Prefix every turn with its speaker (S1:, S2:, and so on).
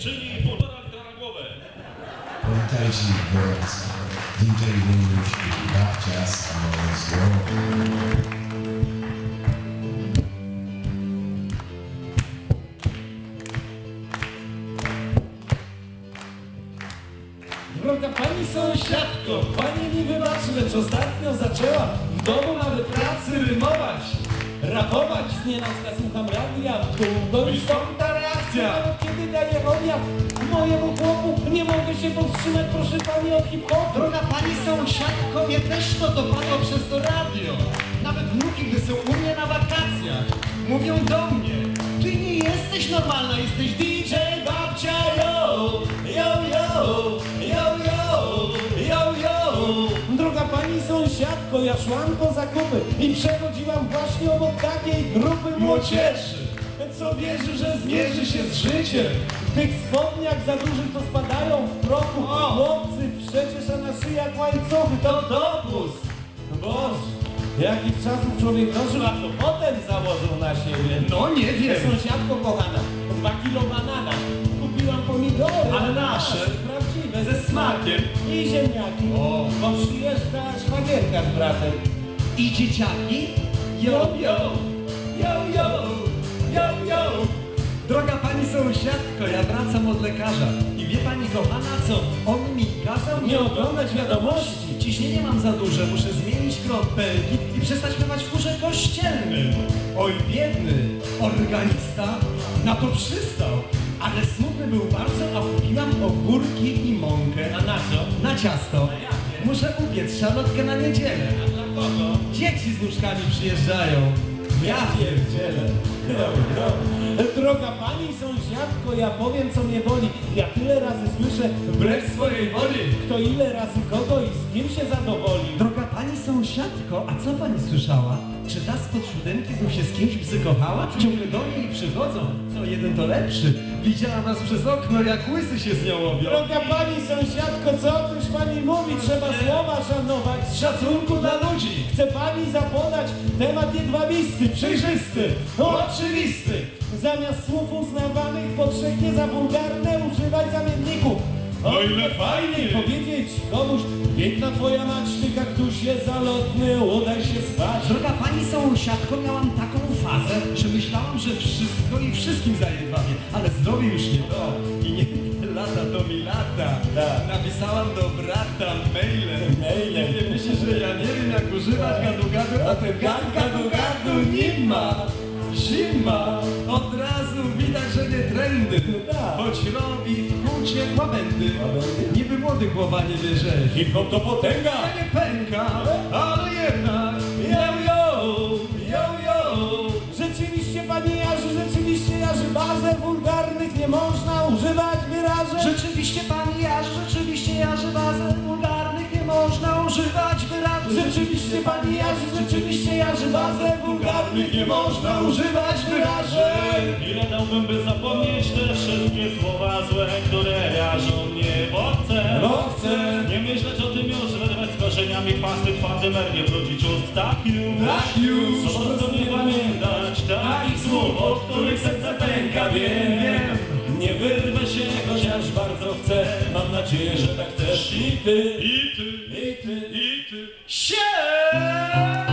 S1: czyli półtora litra na głowę.
S2: Pamiętajcie, boys, DJ Linus i babcia samą złą.
S3: Droga pani sąsiadko, pani mi wybaczy, lecz ostatnio zaczęła w domu nawet pracy rymować. Rapować, nie na przykład słucham radia, długo i stąd ta reakcja. Kiedy daje objazd mojemu chłopu, nie mogę się powstrzymać, proszę pani od hip-hopu.
S4: Droga pani sąsiadko, mnie też to dopadło przez to radio. Nawet wnuki, gdy są u mnie na wakacjach, mówią do mnie, ty nie jesteś normalna, jesteś DJ babcia, yo, yo, yo, yo, yo, yo, yo.
S3: Droga pani sąsiadko, ja szłam po zakupy i przechodziłam właśnie obok takiej grupy młodzieży, co wierzy, że zmierzy się z życiem. W tych spodniach za dużych to spadają w prochu. Chłopcy, przecież a na szyjach łańcuchy to dopust. Boże, jakich czasów człowiek dożył, a to potem założył na siebie.
S4: No nie wiem.
S3: Sąsiadko kochana, dwa kilo banana. Kupiłam pomidory.
S4: Ale nasze.
S3: Prawdziwe,
S4: Ze smakiem.
S3: I ziemniaki.
S4: O.
S3: Bo przyjeżdża szwagierka z bratem.
S4: I dzieciaki? Yo, yo, yo, yo, yo, yo. Droga pani sąsiadko, ja wracam od lekarza. I wie pani kochana, co on mi kazał
S3: Nie oglądać wiadomości.
S4: Ciśnienie mam za duże, muszę zmienić kropelki i przestać pływać w chórze kościelnym. Oj, biedny organista na to przystał. Ale smutny był bardzo, a kupiłam ogórki i mąkę.
S3: A na co?
S4: Na ciasto. Muszę upiec szalotkę na niedzielę.
S3: A dla kogo?
S4: Dzieci z nóżkami przyjeżdżają.
S3: Ja pierdzielę. Droga pani sąsiadko, ja powiem co mnie boli. Ja tyle razy słyszę wbrew swojej woli. Kto ile razy kogo i z kim się zadowoli.
S4: Sąsiadko, a co pani słyszała? Czy ta spod siódemki znów się z kimś psykochała? Ciągle do niej przychodzą. Co jeden to lepszy. Widziała nas przez okno, jak łysy się z nią łowią.
S3: Droga pani sąsiadko, co też pani mówi? Trzeba słowa szanować z szacunku dla ludzi. Chce pani zapodać temat jedwabisty, przejrzysty, oczywisty. Zamiast słów uznawanych powszechnie za wulgarne używać zamienników. O ile fajnie powiedzieć komuś, piękna twoja mać, ty kaktusie zalotny, udaj się spać.
S4: Droga pani sąsiadko, miałam taką fazę, że myślałam, że wszystko i wszystkim zajebamy, ale zdrowie już nie to. I nie lata to mi lata.
S3: Tak.
S4: Napisałam do brata mailem.
S3: Mailem.
S4: Nie myśli, że ja nie wiem jak używać gadu gadu, a ten gadu gadu gadu nie ma. Zima, od razu widać, że nie trendy,
S3: tak.
S4: choć robi w kucie łabędy. Młody głowa nie bierze,
S3: Hip-hop to potęga.
S4: ja nie pęka, ale jednak yo yo, yo yo.
S3: Rzeczywiście panie Jarzy, rzeczywiście Jarzy, bazę wulgarnych nie można używać wyrażeń.
S4: Rzeczywiście pani Jarzy, rzeczywiście Jarzy bazę wulgarnych nie można używać wyrażeń.
S3: Rzeczywiście pani Jarzy, rzeczywiście Jarzy, bazę wulgarnych nie można używać wyrażeń.
S1: Ile dałbym, by zapomnieć te wszystkie słowa złe, które jarzą mnie, wyrwać z korzeniami chwasty twardy mer, nie wrócić ust, tak już.
S3: Tak już.
S1: Co bardzo nie pamiętać takich słów, od których serce pęka, wiem, wiem.
S3: Nie wyrwę się, chociaż bardzo chcę. Mam nadzieję, że tak też i ty.
S1: I ty,
S3: I ty.
S1: i ty.
S4: Sie!